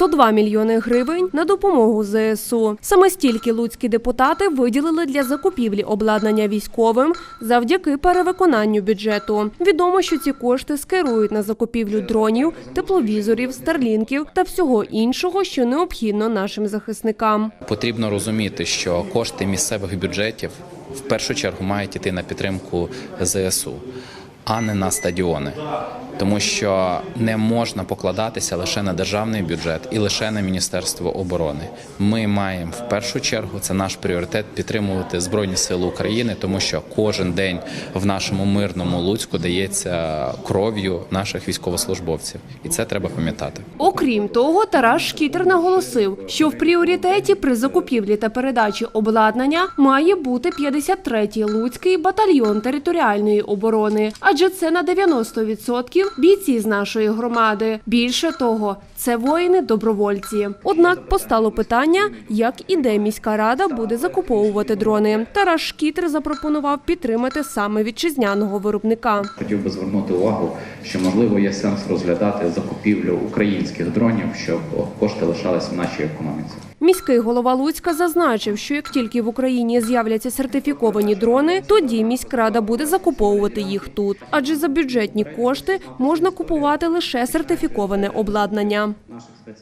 102 мільйони гривень на допомогу ЗСУ. Саме стільки луцькі депутати виділили для закупівлі обладнання військовим завдяки перевиконанню бюджету. Відомо, що ці кошти скерують на закупівлю дронів, тепловізорів, старлінків та всього іншого, що необхідно нашим захисникам. Потрібно розуміти, що кошти місцевих бюджетів в першу чергу мають іти на підтримку ЗСУ, а не на стадіони. Тому що не можна покладатися лише на державний бюджет і лише на Міністерство оборони. Ми маємо в першу чергу це наш пріоритет підтримувати Збройні Сили України, тому що кожен день в нашому мирному Луцьку дається кров'ю наших військовослужбовців, і це треба пам'ятати. Окрім того, Тарас Шкітер наголосив, що в пріоритеті при закупівлі та передачі обладнання має бути 53-й Луцький батальйон територіальної оборони, адже це на 90% бійці з нашої громади. Більше того, це воїни-добровольці. Однак постало питання, як і де міська рада буде закуповувати дрони. Тарас Шкітер запропонував підтримати саме вітчизняного виробника. Хотів би звернути увагу, що можливо є сенс розглядати закупівлю українських дронів, щоб кошти лишались в нашій економіці. Міський голова Луцька зазначив, що як тільки в Україні з'являться сертифіковані дрони, тоді міськрада буде закуповувати їх тут. Адже за бюджетні кошти можна купувати лише сертифіковане обладнання.